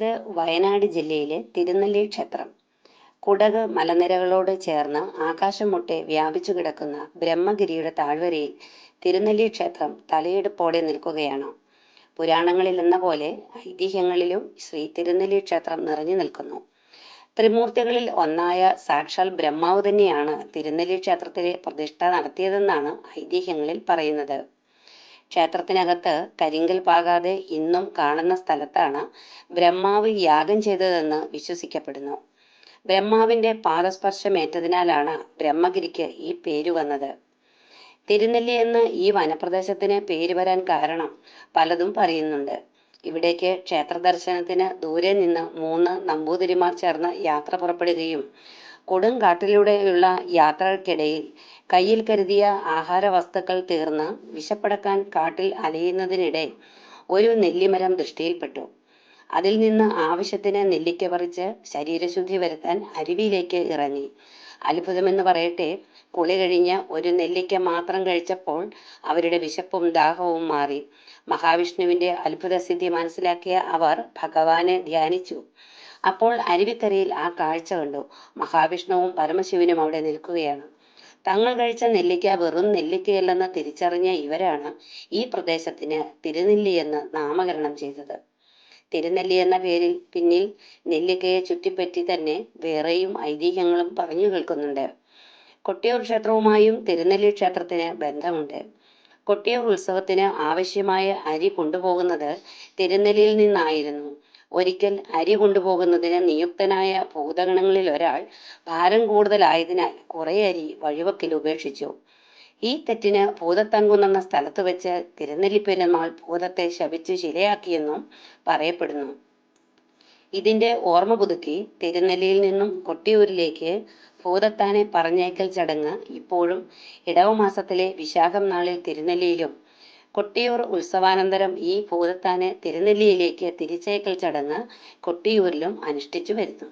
ഇത് വയനാട് ജില്ലയിലെ തിരുനെല്ലി ക്ഷേത്രം. കുടക് മലനിരകളോട് ചേർന്ന് ആകാശം മുട്ടെ വ്യാപിച്ചു കിടക്കുന്ന ബ്രഹ്മഗിരിയുടെ താഴ്വരയിൽ തിരുനെല്ലി ക്ഷേത്രം തലയെടുപ്പോടെ നിൽക്കുകയാണ്. പുരാണങ്ങളിൽ എന്ന പോലെ ഐതിഹ്യങ്ങളിലും ശ്രീ തിരുനെല്ലി ക്ഷേത്രം നിറഞ്ഞു നിൽക്കുന്നു. ത്രിമൂർത്തികളിൽ ഒന്നായ സാക്ഷാൽ ബ്രഹ്മാവ് തന്നെയാണ് തിരുനെല്ലി ക്ഷേത്രത്തിലെ പ്രതിഷ്ഠ നടത്തിയതെന്നാണ് ഐതിഹ്യങ്ങളിൽ പറയുന്നത്. ക്ഷേത്രത്തിനകത്ത് കരിങ്കൽ പാകാതെ ഇന്നും കാണുന്ന സ്ഥലത്താണ് ബ്രഹ്മാവ് യാഗം ചെയ്തതെന്ന് വിശ്വസിക്കപ്പെടുന്നു. ബ്രഹ്മാവിന്റെ പാദസ്പർശമേറ്റതിനാലാണ് ബ്രഹ്മഗിരിക്ക് ഈ പേര് വന്നത്. തിരുനെല്ലി എന്ന് ഈ വനപ്രദേശത്തിന് പേര് വരാൻ കാരണം പലതും പറയുന്നുണ്ട്. ഇവിടേക്ക് ക്ഷേത്ര ദർശനത്തിന് ദൂരെ നിന്ന് മൂന്ന് നമ്പൂതിരിമാർ ചേർന്ന് യാത്ര പുറപ്പെടുകയും കൊടുങ്കാട്ടിലൂടെയുള്ള യാത്രകൾക്കിടയിൽ കയ്യിൽ കരുതിയ ആഹാര വസ്തുക്കൾ തീർന്ന് വിശപ്പടക്കാൻ കാട്ടിൽ അലയുന്നതിനിടെ ഒരു നെല്ലിമരം ദൃഷ്ടിയിൽപ്പെട്ടു. അതിൽ നിന്ന് ആവശ്യത്തിന് നെല്ലിക്ക പറിച്ച് ശരീരശുദ്ധി വരുത്താൻ അരുവിയിലേക്ക് ഇറങ്ങി. അത്ഭുതമെന്ന് പറയട്ടെ കുളി കഴിഞ്ഞ് ഒരു നെല്ലിക്ക മാത്രം കഴിച്ചപ്പോൾ അവരുടെ വിശപ്പും ദാഹവും മാറി. മഹാവിഷ്ണുവിന്റെ അത്ഭുത സിദ്ധി മനസ്സിലാക്കിയ അവർ ഭഗവാനെ ധ്യാനിച്ചു. അപ്പോൾ അരുവിക്കരയിൽ ആ കാഴ്ച കണ്ടു. മഹാവിഷ്ണുവും പരമശിവനും അവിടെ നിൽക്കുകയാണ്. തങ്ങൾ കഴിച്ച നെല്ലിക്ക വെറും നെല്ലിക്കയല്ലെന്ന് തിരിച്ചറിഞ്ഞ ഇവരാണ് ഈ പ്രദേശത്തിന് തിരുനെല്ലി എന്ന് നാമകരണം ചെയ്തത്. തിരുനെല്ലി എന്ന പേരിൽ പിന്നിൽ നെല്ലിക്കയെ ചുറ്റിപ്പറ്റി തന്നെ വേറെയും ഐതിഹ്യങ്ങളും പറഞ്ഞു കേൾക്കുന്നുണ്ട്. കൊട്ടിയൂർ ക്ഷേത്രവുമായും തിരുനെല്ലി ക്ഷേത്രത്തിന് ബന്ധമുണ്ട്. കൊട്ടിയൂർ ഉത്സവത്തിന് ആവശ്യമായ അരി കൊണ്ടുപോകുന്നത് തിരുനെല്ലിയിൽ നിന്നായിരുന്നു. ഒരിക്കൽ അരി കൊണ്ടുപോകുന്നതിന് നിയുക്തനായ ഭൂതഗണങ്ങളിൽ ഒരാൾ ഭാരം കൂടുതലായതിനാൽ കുറെ അരി വഴിവക്കിൽ ഉപേക്ഷിച്ചു. ഈ തെറ്റിന് ഭൂതത്തങ്കുന്നെന്ന സ്ഥലത്ത് വെച്ച് തിരുനെല്ലിപ്പെരുമാൾ ഭൂതത്തെ ശപിച്ച് ശിലയാക്കിയെന്നും പറയപ്പെടുന്നു. ഇതിന്റെ ഓർമ്മ പുതുക്കി തിരുനെല്ലിയിൽ നിന്നും കൊട്ടിയൂരിലേക്ക് ഭൂതത്താനെ പറഞ്ഞേക്കൽ ചടങ്ങ് ഇപ്പോഴും ഇടവമാസത്തിലെ വിശാഖം നാളിൽ തിരുനെല്ലിയിലും കൊട്ടിയൂർ ഉത്സവാനന്തരം ഈ ഭൂതത്താനെ തിരുനെല്ലിയിലേക്ക് തിരിച്ചയക്കൽ ചടങ്ങ് കൊട്ടിയൂരിലും അനുഷ്ഠിച്ചു വരുന്നു.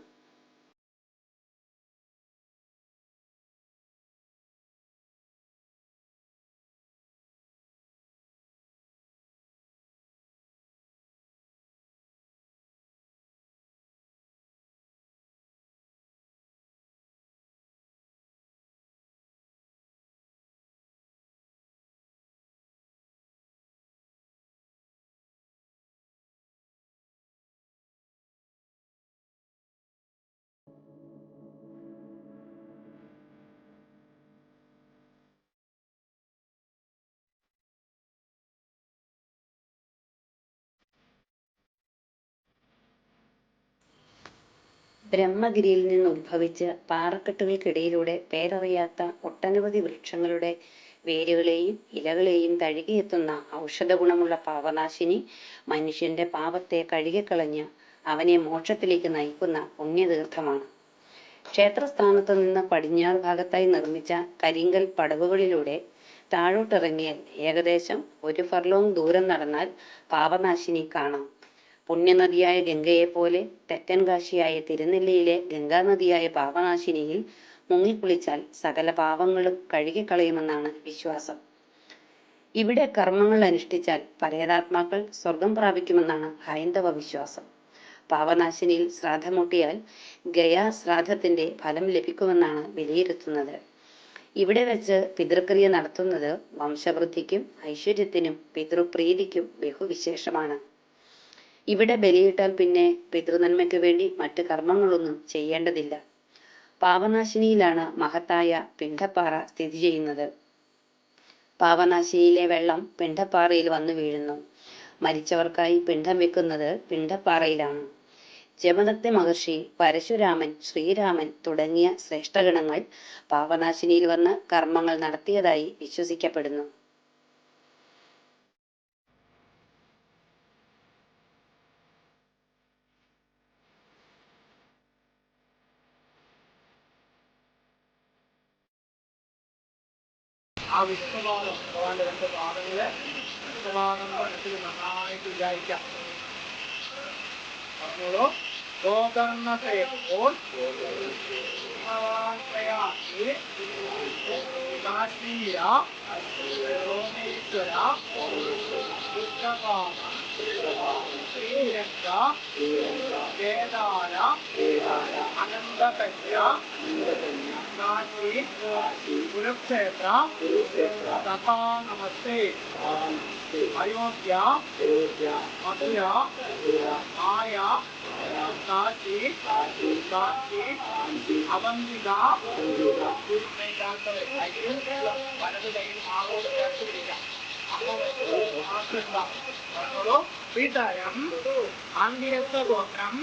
ബ്രഹ്മഗിരിയിൽ നിന്ന് ഉത്ഭവിച്ച് പാറക്കെട്ടുകൾക്കിടയിലൂടെ പേരറിയാത്ത ഒട്ടനവധി വൃക്ഷങ്ങളുടെ വേരുകളെയും ഇലകളെയും തഴുകിയെത്തുന്ന ഔഷധ ഗുണമുള്ള പാവനാശിനി മനുഷ്യന്റെ പാപത്തെ കഴുകിക്കളഞ്ഞ് അവനെ മോക്ഷത്തിലേക്ക് നയിക്കുന്ന പുണ്യതീർത്ഥമാണ്. ക്ഷേത്രസ്ഥാനത്ത് നിന്ന് പടിഞ്ഞാറ് ഭാഗത്തായി നിർമ്മിച്ച കരിങ്കൽ പടവുകളിലൂടെ താഴോട്ടിറങ്ങിയാൽ ഏകദേശം ഒരു ഫർലോങ് ദൂരം നടന്നാൽ പാപനാശിനി കാണാം. പുണ്യനദിയായ ഗംഗയെ പോലെ തെക്കൻ കാശിയായ തിരുനെല്ലിയിലെ ഗംഗാനദിയായ പാപനാശിനിയിൽ മുങ്ങിക്കുളിച്ചാൽ സകല പാപങ്ങളും കഴുകിക്കളയുമെന്നാണ് വിശ്വാസം. ഇവിടെ കർമ്മങ്ങൾ അനുഷ്ഠിച്ചാൽ പരേതാത്മാക്കൾ സ്വർഗം പ്രാപിക്കുമെന്നാണ് ഹൈന്ദവ വിശ്വാസം. പാവനാശിനിയിൽ ശ്രാദ്ധമൂട്ടിയാൽ ഗയാ ശ്രാദ്ധത്തിന്റെ ഫലം ലഭിക്കുമെന്നാണ് വിലയിരുത്തുന്നത്. ഇവിടെ വെച്ച് പിതൃക്രിയ നടത്തുന്നത് വംശവൃദ്ധിക്കും ഐശ്വര്യത്തിനും പിതൃപ്രീതിക്കും ബഹുവിശേഷമാണ്. ഇവിടെ ബലിയിട്ടാൽ പിന്നെ പിതൃനന്മയ്ക്ക് വേണ്ടി മറ്റ് കർമ്മങ്ങളൊന്നും ചെയ്യേണ്ടതില്ല. പാപനാശിനിയിലാണ് മഹത്തായ പിണ്ഡപ്പാറ സ്ഥിതി ചെയ്യുന്നത്. പാപനാശിനിയിലെ വെള്ളം പിണ്ഡപ്പാറയിൽ വന്നു വീഴുന്നു. മരിച്ചവർക്കായി പിണ്ഡം വെക്കുന്നത് പിണ്ഡപ്പാറയിലാണ്. ജമദഗ്നി മഹർഷി പരശുരാമൻ ശ്രീരാമൻ തുടങ്ങിയ ശ്രേഷ്ഠഗണങ്ങൾ പാപനാശിനിയിൽ വന്ന് കർമ്മങ്ങൾ നടത്തിയതായി വിശ്വസിക്കപ്പെടുന്നു. ആ വിഷ്ണുപാദം ഭഗവാന്റെ രണ്ട് പാദങ്ങളെ വിഷ്ണുപാദം മനസ്സിൽ നന്നായിട്ട് വിചാരിക്കാം പറഞ്ഞോളൂ. ഗോകർണതയെ ഓൾ శ్రీకాళహస్తి కాశీయ సోమేశ్వర విశ్వకామ శ్రీరంగ కేదార అనంతకన్య కాశీ కురుక్షేత్ర తథా నమస్తే అయోధ్య మథుర మాయా അവന്തിക വലത് കൈയിൽ ആളോട് ചേർത്ത് പിടിക്കാം പിതരം അന്യസ്വഗോത്രം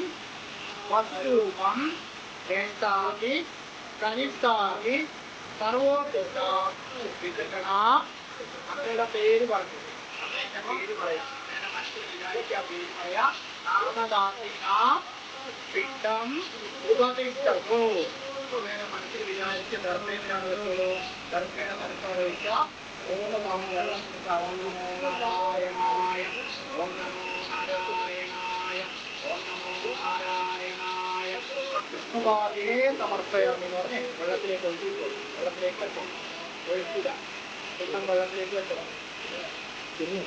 വസ്തുരൂപം രേഷ്ടാതി കനിഷ്ടാതി സർവോദശ വിതരണ അമ്മയുടെ പേര് പറഞ്ഞു അമ്മയുടെ പേര് പറയാം പേര് പറയാം നാമദാസിക പിണ്ടം ഉപതിഷ്ടമോ വേറെ മനസ്സിൽ വിചാരിച്ച് ധർമ്മേന്ദ്രാണ് വെക്കുള്ളൂ ധർമ്മേണ മനസ്സാലോചിക്ക ഓം നമോ നാരായണായ ഓം നമോ നാരായണായ ഓം നമോ നാരായണായ കൃഷ്ണപാതയെ സമർപ്പയാമെന്ന് പറഞ്ഞ് വെള്ളത്തിലേക്ക് ഒഴിച്ചു വെള്ളത്തിലേക്ക് വെക്കും ഒഴിക്കുക പിണ്ടം വെള്ളത്തിലേക്ക് വെക്കണം തിരിഞ്ഞു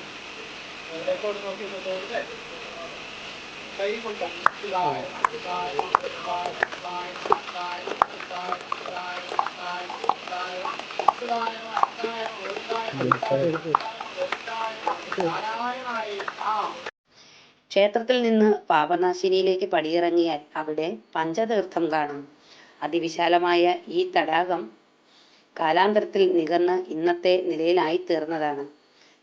വെള്ളത്തേക്കോട് നോക്കി തോന്നുന്നത് ക്ഷേത്രത്തിൽ നിന്ന് പാപനാശിനിയിലേക്ക് പടിയിറങ്ങിയാൽ അവിടെ പഞ്ചതീർത്ഥം കാണും. അതിവിശാലമായ ഈ തടാകം കാലാന്തരത്തിൽ നികർന്ന് ഇന്നത്തെ നിലയിലായി തീർന്നതാണ്.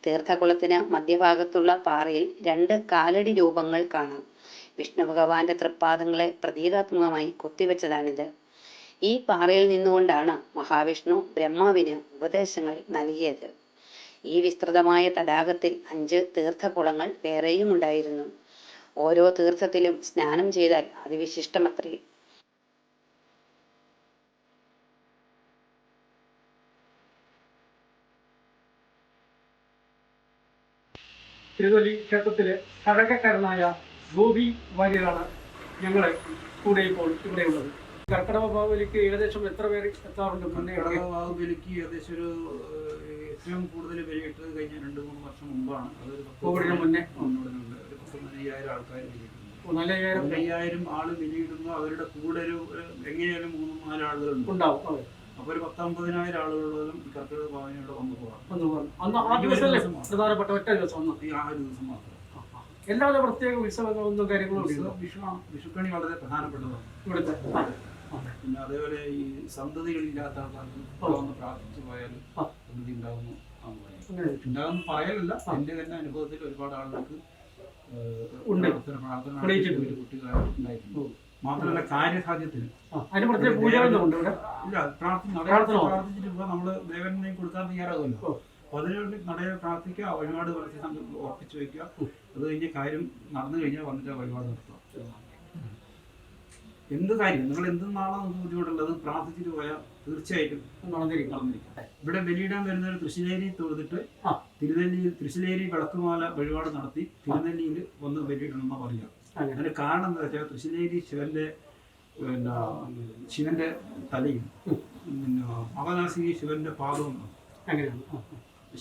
തീർത്ഥകുളത്തിന് മധ്യഭാഗത്തുള്ള പാറയിൽ രണ്ട് കാലടി രൂപങ്ങൾ കാണാം. വിഷ്ണു ഭഗവാന്റെ തൃപ്പാദങ്ങളെ പ്രതീകാത്മകമായി കൊത്തിവെച്ചതാണിത്. ഈ പാറയിൽ നിന്നുകൊണ്ടാണ് മഹാവിഷ്ണു ബ്രഹ്മാവിന് ഉപദേശങ്ങൾ നൽകിയത്. ഈ വിസ്തൃതമായ തടാകത്തിൽ അഞ്ച് തീർത്ഥകുളങ്ങൾ വേറെയും ഉണ്ടായിരുന്നു. ഓരോ തീർത്ഥത്തിലും സ്നാനം ചെയ്താൽ അതിവിശിഷ്ടമത്രേ. തിരുവല്ലി ക്ഷേത്രത്തിലെ കഴകക്കാരനായ ഗോപി വാര്യരാണ് ഞങ്ങളെ കൂടെ ഇപ്പോൾ ഇവിടെയുള്ളത് കർക്കിടക ബാഹുബലിക്ക് ഏകദേശം എത്ര പേര് എത്താറുണ്ട് കർക്കിടക ബാഹുബലിക്ക് ഏകദേശം ഒരു ഏറ്റവും കൂടുതൽ ബലിയിട്ടത് കഴിഞ്ഞ രണ്ട് മൂന്ന് വർഷം മുമ്പാണ്. കോവിഡിന് മുന്നേ. ഒന്നിടുന്നുണ്ട് പത്തൊമ്പതിനായിരം ആൾക്കാർ ബലിയിട്ടുണ്ട് അയ്യായിരം. ആൾ വിലയിടുന്നു. അവരുടെ കൂടെ ഒരു എങ്ങനെയാലും മൂന്ന് നാല് ആളുകൾ ഉണ്ടാവും അപ്പൊ ഒരു പത്തൊമ്പതിനായിരം ആളുകളും കർക്കിടക ബാഹുബലിയുടെ വന്നു പോകാം ആ ദിവസം മാത്രം. എല്ലാവിധ പ്രത്യേക ഉത്സവങ്ങളൊന്നും കാര്യങ്ങളും വിഷുവാണ്. വിഷുക്കണി വളരെ പ്രധാനപ്പെട്ടതാണ്. ഇവിടുത്തെ. പിന്നെ അതേപോലെ ഈ സന്തതികളില്ലാത്ത ആൾക്കാർക്ക് പ്രാർത്ഥിച്ചു പോയാലും സന്തതി ഉണ്ടാകുന്നു ഉണ്ടാകുന്നു പറയലല്ല. എന്റെ തന്നെ അനുഭവത്തിൽ ഒരുപാട് ആളുകൾക്ക് മാത്രമല്ല കാര്യസാധ്യത്തിന്. പ്രാർത്ഥിച്ചിട്ട് നമ്മൾ ദേവനെയും കൊടുക്കാൻ തയ്യാറാകുമല്ലോ. അപ്പൊ അതിനുവേണ്ടി നടയെ പ്രാർത്ഥിക്കുക ഒരുപാട് പുലർത്തി സംഘം ഉറപ്പിച്ചു വെക്കുക അത് കഴിഞ്ഞ് കാര്യം നടന്നു കഴിഞ്ഞാൽ വന്നിട്ട് ആ വഴിപാട് നടത്തുക. എന്ത് കാര്യം? നിങ്ങൾ എന്തെന്നാണോ ഇവിടെ ബുദ്ധിമുട്ടുള്ളത് പ്രാർത്ഥിച്ചിട്ട് പോയാൽ തീർച്ചയായിട്ടും നടന്നിരിക്കും നടന്നിരിക്കും. ഇവിടെ ബലിയിടാൻ വരുന്നവർ തൃശ്ശിലേരി തൊഴുതിട്ട്. തിരുനെല്ലിയിൽ തൃശ്ശിലേരി വിളക്കുമാല വഴിപാട് നടത്തി തിരുനെല്ലിയിൽ വന്ന് ബലിയിടണമെന്ന് പറയാം അങ്ങനെ. അതിന് കാരണം എന്താ വെച്ചാൽ തൃശ്ശിലേരി ശിവന്റെ പിന്നെ ശിവന്റെ തലയും പിന്നെ പാവനാശിനി ശിവന്റെ പാദവും. അങ്ങനെയാണ്.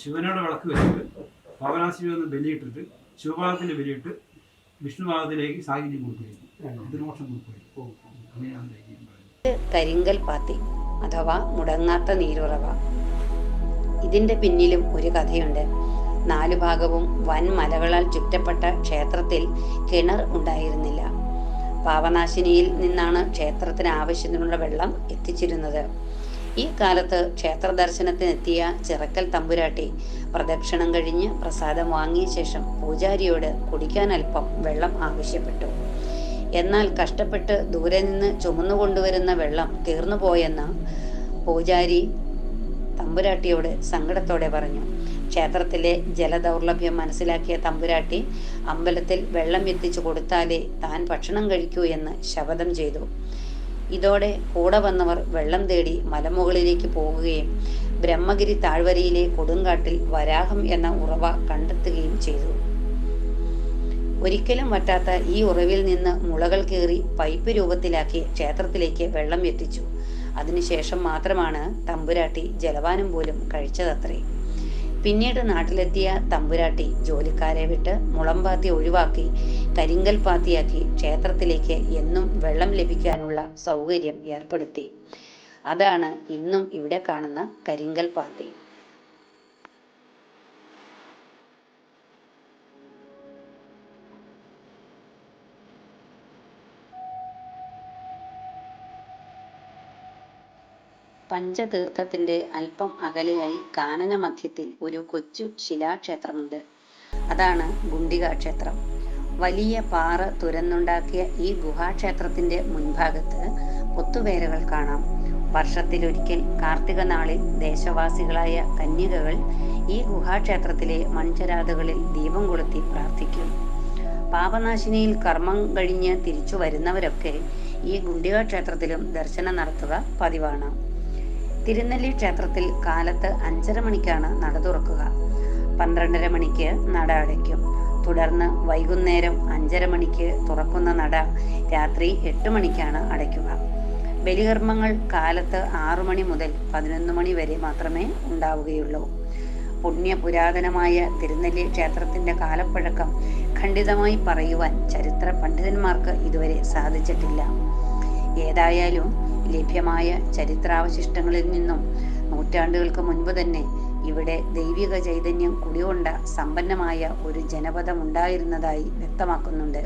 ശിവനോട് വിളക്ക് വെച്ചിട്ട് പാവനാശി ഒന്ന് ബലിയിട്ടിട്ട് ശിവപാദത്തിന് വിലയിട്ട് വിഷ്ണുപാദത്തിലേക്ക് സാഹിത്യം. കൊടുക്കുകയായിരുന്നു. മോക്ഷം കൊടുക്കുകയും അങ്ങനെയാണ് ഐതിഹ്യം പറയുന്നത്. കരിങ്കൽ പാത്തി അഥവാ മുടങ്ങാത്ത നീരുറവ. ഇതിന്റെ പിന്നിലും ഒരു കഥയുണ്ട്. നാലു ഭാഗവും വൻ മലകളാൽ ചുറ്റപ്പെട്ട ക്ഷേത്രത്തിൽ കിണർ ഉണ്ടായിരുന്നില്ല. പാവനാശിനിയിൽ നിന്നാണ് ക്ഷേത്രത്തിന് ആവശ്യത്തിനുള്ള വെള്ളം എത്തിച്ചിരുന്നത്. ഈ കാലത്ത് ക്ഷേത്ര ദർശനത്തിനെത്തിയ ചിറക്കൽ തമ്പുരാട്ടി പ്രദക്ഷിണം കഴിഞ്ഞ് പ്രസാദം വാങ്ങിയ ശേഷം പൂജാരിയോട് കുടിക്കാൻ അല്പം വെള്ളം ആവശ്യപ്പെട്ടു. എന്നാൽ കഷ്ടപ്പെട്ട് ദൂരെ നിന്ന് ചുമന്നു കൊണ്ടുവരുന്ന വെള്ളം തീർന്നു പൂജാരി തമ്പുരാട്ടിയോട് സങ്കടത്തോടെ പറഞ്ഞു. ക്ഷേത്രത്തിലെ ജലദൗർലഭ്യം മനസ്സിലാക്കിയ തമ്പുരാട്ടി അമ്പലത്തിൽ വെള്ളം എത്തിച്ചു കൊടുത്താലേ താൻ ഭക്ഷണം കഴിക്കൂ എന്ന് ശപഥം ചെയ്തു. ഇതോടെ കൂടെ വന്നവർ വെള്ളം തേടി മലമുകളിലേക്ക് പോകുകയും ബ്രഹ്മഗിരി താഴ്വരയിലെ കൊടുങ്കാട്ടിൽ വരാഹം എന്ന ഉറവ കണ്ടെത്തുകയും ചെയ്തു. ഒരിക്കലും വറ്റാത്ത ഈ ഉറവിൽ നിന്ന് മുളകൾ കീറി പൈപ്പ് രൂപത്തിലാക്കി ക്ഷേത്രത്തിലേക്ക് വെള്ളം എത്തിച്ചു. അതിനുശേഷം മാത്രമാണ് തമ്പുരാട്ടി ജലപാനം പോലും കഴിച്ചതത്രേ. പിന്നീട് നാട്ടിലെത്തിയ തമ്പുരാട്ടി ജോലിക്കാരെ വിട്ട് മുളംപാത്തി ഒഴിവാക്കി കരിങ്കൽ പാത്തിയാക്കി ക്ഷേത്രത്തിലേക്ക് എന്നും വെള്ളം ലഭിക്കാനുള്ള സൗകര്യം ഏർപ്പെടുത്തി. അതാണ് ഇന്നും ഇവിടെ കാണുന്ന കരിങ്കൽ പാത്തി. പഞ്ചതീർത്ഥത്തിന്റെ അല്പം അകലെയായി കാനന മധ്യത്തിൽ ഒരു കൊച്ചു ശിലാക്ഷേത്രമുണ്ട്. അതാണ് ഗുണ്ടിക ക്ഷേത്രം. വലിയ പാറ തുരന്നുണ്ടാക്കിയ ഈ ഗുഹാക്ഷേത്രത്തിന്റെ മുൻഭാഗത്ത് പൊത്തുവേലകൾ കാണാം. വർഷത്തിലൊരിക്കൽ കാർത്തിക നാളിൽ ദേശവാസികളായ കന്യകകൾ ഈ ഗുഹാക്ഷേത്രത്തിലെ മൺചരാതകളിൽ ദീപം കൊളുത്തി പ്രാർത്ഥിക്കും. പാപനാശിനിയിൽ കർമ്മം കഴിഞ്ഞ് തിരിച്ചു വരുന്നവരൊക്കെ ഈ ഗുണ്ടിക ക്ഷേത്രത്തിലും ദർശനം നടത്തുക പതിവാണ്. തിരുനെല്ലി ക്ഷേത്രത്തിൽ കാലത്ത് അഞ്ചര മണിക്കാണ് നട തുറക്കുക. പന്ത്രണ്ടര മണിക്ക് നട അടയ്ക്കും. തുടർന്ന് വൈകുന്നേരം അഞ്ചര മണിക്ക് തുറക്കുന്ന നട രാത്രി എട്ട് മണിക്കാണ് അടയ്ക്കുക. ബലികർമ്മങ്ങൾ കാലത്ത് ആറു മണി മുതൽ പതിനൊന്ന് മണി വരെ മാത്രമേ ഉണ്ടാവുകയുള്ളൂ. പുണ്യ പുരാതനമായ തിരുനെല്ലി ക്ഷേത്രത്തിന്റെ കാലപ്പഴക്കം ഖണ്ഡിതമായി പറയുവാൻ ചരിത്ര പണ്ഡിതന്മാർക്ക് ഇതുവരെ സാധിച്ചിട്ടില്ല. ഏതായാലും ലഭ്യമായ ചരിത്രാവശിഷ്ടങ്ങളിൽ നിന്നും നൂറ്റാണ്ടുകൾക്ക് മുൻപ് തന്നെ ഇവിടെ ദൈവിക ചൈതന്യം കുടികൊണ്ട സമ്പന്നമായ ഒരു ജനപദം ഉണ്ടായിരുന്നതായി വ്യക്തമാക്കുന്നുണ്ട്.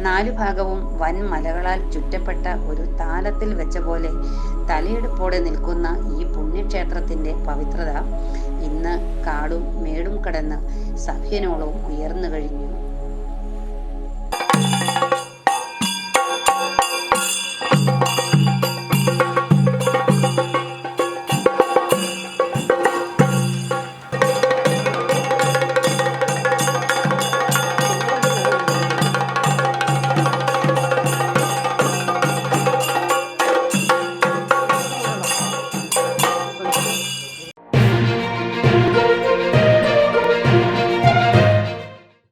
നാലു ഭാഗവും വൻ മലകളാൽ ചുറ്റപ്പെട്ട ഒരു താലത്തിൽ വെച്ച പോലെ തലയെടുപ്പോടെ നിൽക്കുന്ന ഈ പുണ്യക്ഷേത്രത്തിന്റെ പവിത്രത ഇന്ന് കാടും മേടും കടന്ന് സഭ്യനോളവും ഉയർന്നു കഴിഞ്ഞു.